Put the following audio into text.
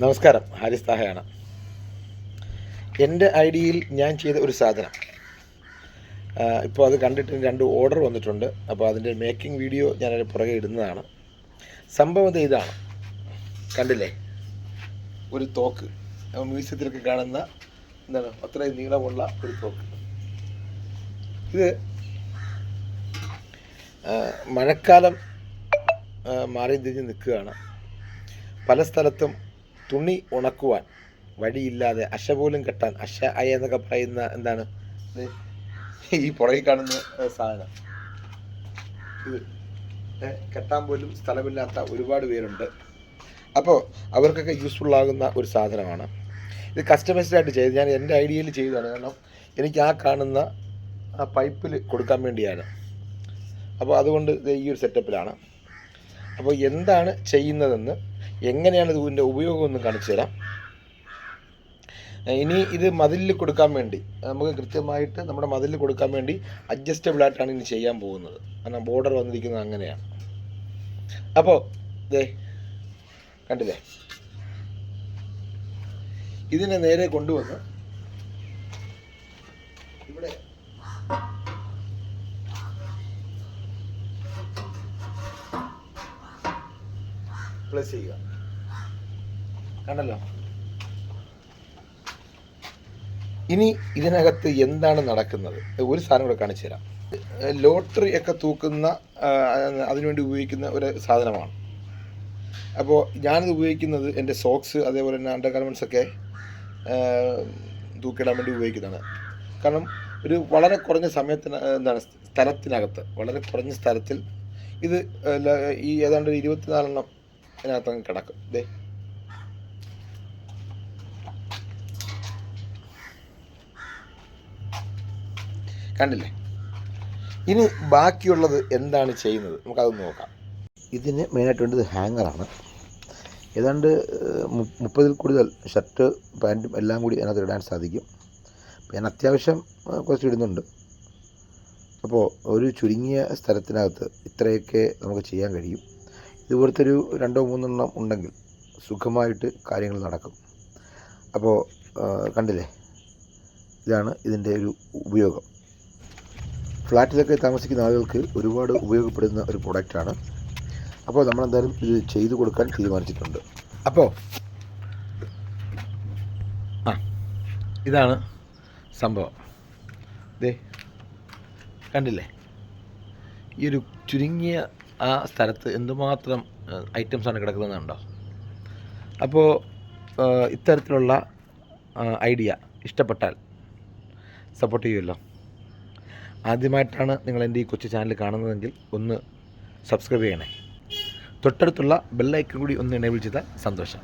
നമസ്കാരം ഹാരിസ് താഹയാണ്. എന്റെ ഐഡിയയിൽ ഞാൻ ചെയ്ത ഒരു സാധനം. ഇപ്പോൾ അത് കണ്ടിട്ട് രണ്ട് ഓർഡർ വന്നിട്ടുണ്ട്. അപ്പോൾ അതിന്റെ മേക്കിംഗ് വീഡിയോ ഞാൻ ഞാനതിന് പുറകെ ഇടുന്നതാണ്. സംഭവം ഇതാണ്. കണ്ടില്ലേ? ഒരു തോക്ക്. മ്യൂസിയത്തിലൊക്കെ കാണുന്ന എന്താണ് അത്രയും നീളമുള്ള ഒരു തോക്ക്. ഇത് മഴക്കാലം മാറി തിരിഞ്ഞ് നിൽക്കുകയാണ്. പല സ്ഥലത്തും തുണി ഉണക്കുവാൻ വഴിയില്ലാതെ അശ പോലും കെട്ടാൻ അശ അയ എന്നൊക്കെ പറയുന്ന എന്താണ്? ഈ പുറകിൽ കാണുന്ന സാധനം. ഇത് കെട്ടാൻ പോലും സ്ഥലമില്ലാത്ത ഒരുപാട് പേരുണ്ട്. അപ്പോൾ അവർക്കൊക്കെ യൂസ്ഫുൾ ആകുന്ന ഒരു സാധനമാണ്. ഇത് കസ്റ്റമൈസ്ഡ് ആയിട്ട് ചെയ്ത് ഞാൻ എന്റെ ഐഡിയയിൽ ചെയ്തതാണ്. കാരണം എനിക്ക് ആ കാണുന്ന ആ പൈപ്പിൽ കൊടുക്കാൻ വേണ്ടിയാണ്. അപ്പോൾ അതുകൊണ്ട് ഈ ഒരു സെറ്റപ്പിലാണ് അപ്പോൾ എന്താണ് ചെയ്യുന്നതെന്ന് എങ്ങനെയാണ് ഇതിന്റെ ഉപയോഗം ഒന്ന് കാണിച്ചു തരാം. ഇനി ഇത് മതിലിൽ കൊടുക്കാൻ വേണ്ടി നമുക്ക് കൃത്യമായിട്ട് നമ്മുടെ മതിലിൽ കൊടുക്കാൻ വേണ്ടി അഡ്ജസ്റ്റബിൾ ആയിട്ടാണ് ഇനി ചെയ്യാൻ പോകുന്നത്. കാരണം ബോർഡർ വന്നിരിക്കുന്നത് അങ്ങനെയാണ്. അപ്പോൾ ദേ കണ്ടില്ലേ? ഇതിനെ നേരെ കൊണ്ടുവന്ന് ഇവിടെ പ്ലസ് ചെയ്യുക. കണ്ടല്ലോ? ഇനി ഇതിനകത്ത് എന്താണ് നടക്കുന്നത്? ഒരു സാധനം കൂടെ കാണിച്ചു തരാം. ലോട്ടറി ഒക്കെ തൂക്കുന്ന അതിനുവേണ്ടി ഉപയോഗിക്കുന്ന ഒരു സാധനമാണ്. അപ്പോൾ ഞാനിത് ഉപയോഗിക്കുന്നത് എന്റെ സോക്സ് അതേപോലെ തന്നെ അണ്ടർ ഗാർമെന്റ്സ് ഒക്കെ തൂക്കിടാൻ വേണ്ടി ഉപയോഗിക്കുന്നതാണ്. കാരണം ഒരു വളരെ കുറഞ്ഞ സമയത്തിന് എന്താണ് സ്ഥലത്തിനകത്ത് വളരെ കുറഞ്ഞ സ്ഥലത്തിൽ ഇത് ഈ ഏതാണ്ട് ഇരുപത്തിനാലെണ്ണം അതിനകത്ത് അങ്ങ് കിടക്കും. ദേ. കണ്ടില്ലേ? ഇനി ബാക്കിയുള്ളത് എന്താണ് ചെയ്യുന്നത്? നമുക്കതൊന്ന് നോക്കാം. ഇതിന് മെയിനായിട്ട് വേണ്ടത് ഹാങ്ങറാണ് ഏതാണ്ട് മുപ്പതിൽ കൂടുതൽ ഷർട്ട് പാന്റും എല്ലാം കൂടി അതിനകത്ത് ഇടാൻ സാധിക്കും. ഞാൻ അത്യാവശ്യം കുറച്ച് ഇടുന്നുണ്ട്. അപ്പോൾ ഒരു ചുരുങ്ങിയ സ്ഥലത്തിനകത്ത് ഇത്രയൊക്കെ നമുക്ക് ചെയ്യാൻ കഴിയും. ഇതുപോലത്തെ ഒരു രണ്ടോ മൂന്നെണ്ണം ഉണ്ടെങ്കിൽ സുഖമായിട്ട് കാര്യങ്ങൾ നടക്കും. അപ്പോൾ കണ്ടില്ലേ? ഇതാണ് ഇതിന്റെ ഒരു ഉപയോഗം. ഫ്ലാറ്റിലൊക്കെ താമസിക്കുന്ന ആളുകൾക്ക് ഒരുപാട് ഉപയോഗപ്പെടുന്ന ഒരു പ്രൊഡക്റ്റാണ്. അപ്പോൾ നമ്മളെന്തായാലും ഇത് ചെയ്തു കൊടുക്കാൻ തീരുമാനിച്ചിട്ടുണ്ട്. അപ്പോൾ ആ ഇതാണ് സംഭവം. ദേ കണ്ടില്ലേ? ഈ ഒരു ചുരുങ്ങിയ ആ സ്ഥലത്ത് എന്തുമാത്രം ഐറ്റംസാണ് കിടക്കുന്നതെന്നുണ്ടോ അപ്പോൾ ഇത്തരത്തിലുള്ള ഐഡിയ ഇഷ്ടപ്പെട്ടാൽ സപ്പോർട്ട് ചെയ്യുമല്ലോ ആദ്യമായിട്ടാണ് നിങ്ങൾ എന്റെ ഈ കൊച്ചു ചാനൽ കാണുന്നതെങ്കിൽ ഒന്ന് സബ്സ്ക്രൈബ് ചെയ്യണേ. തൊട്ടടുത്തുള്ള ബെല്ലൈക്കൺ കൂടി ഒന്ന് എനേബിൾ ചെയ്താൽ സന്തോഷം.